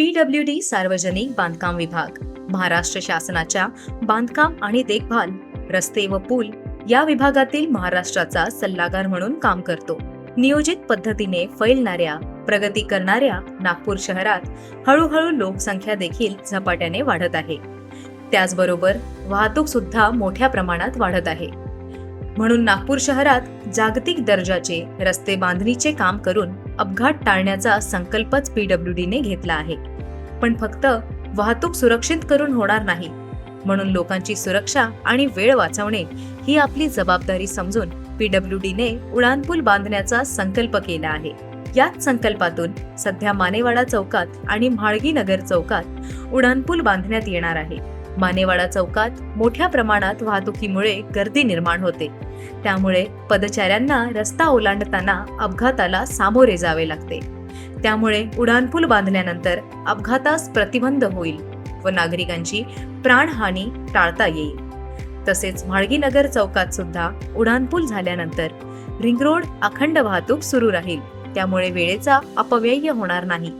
PW D सार्वजनिक बांधकाम विभाग महाराष्ट्र शासनाच्या बांधकाम आणि देखभाल रस्ते व पूल या विभागातील महाराष्ट्राचा सल्लागार म्हणून काम करतो. नियोजित पद्धतीने फैलणाऱ्या प्रगती करणाऱ्या नागपूर शहरात हळूहळू लोकसंख्या देखील झपाट्याने वाढत आहे. त्याचबरोबर वाहतूक सुद्धा मोठ्या प्रमाणात वाढत आहे. म्हणून नागपूर शहरात जागतिक दर्जाचे रस्ते बांधणीचे काम करून अपघात टाळण्याचा संकल्पच पीडब्ल्यूडीने घेतला आहे. पण फक्त वाहतूक सुरक्षित करून होणार नाही. म्हणून लोकांची सुरक्षा आणि वेळ वाचवणे ही आपली जबाबदारी समजून पीडब्ल्यूडीने उडाणपूल बांधण्याचा संकल्प केला आहे. याच संकल्पातून सध्या मानेवाडा चौकात आणि म्हाळगी नगर चौकात उडानपूल बांधण्यात येणार आहे. मानेवाडा चौकात मोठ्या प्रमाणात वाहतुकीमुळे गर्दी निर्माण होते. त्यामुळे पदचाऱ्यांना रस्ता ओलांडताना अपघाताला सामोरे जावे लागते. त्यामुळे उडानपूल बांधल्यानंतर अपघातास प्रतिबंध होईल व नागरिकांची प्राणहानी टाळता येईल. तसेच म्हाळगीनगर चौकात सुद्धा उडानपूल झाल्यानंतर रिंग रोड अखंड वाहतूक सुरू राहील. त्यामुळे वेळेचा अपव्यय होणार नाही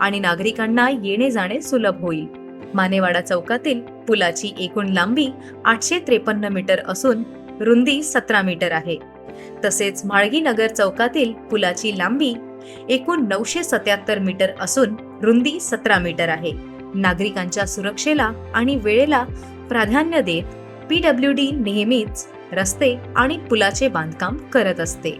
आणि नागरिकांना येणे जाणे सुलभ होईल. मानेवाडा चौकातील पुलाची एकूण लांबी आठशे त्रेपन्न मीटर असून रुंदी सतरा मीटर आहे. तसेच माळगीनगर चौकातील पुलाची लांबी एकूण नऊशे सत्याहत्तर मीटर असून रुंदी सतरा मीटर आहे. नागरिकांच्या सुरक्षेला आणि वेळेला प्राधान्य देत पीडब्ल्यू डी नेहमीच रस्ते आणि पुलाचे बांधकाम करत असते.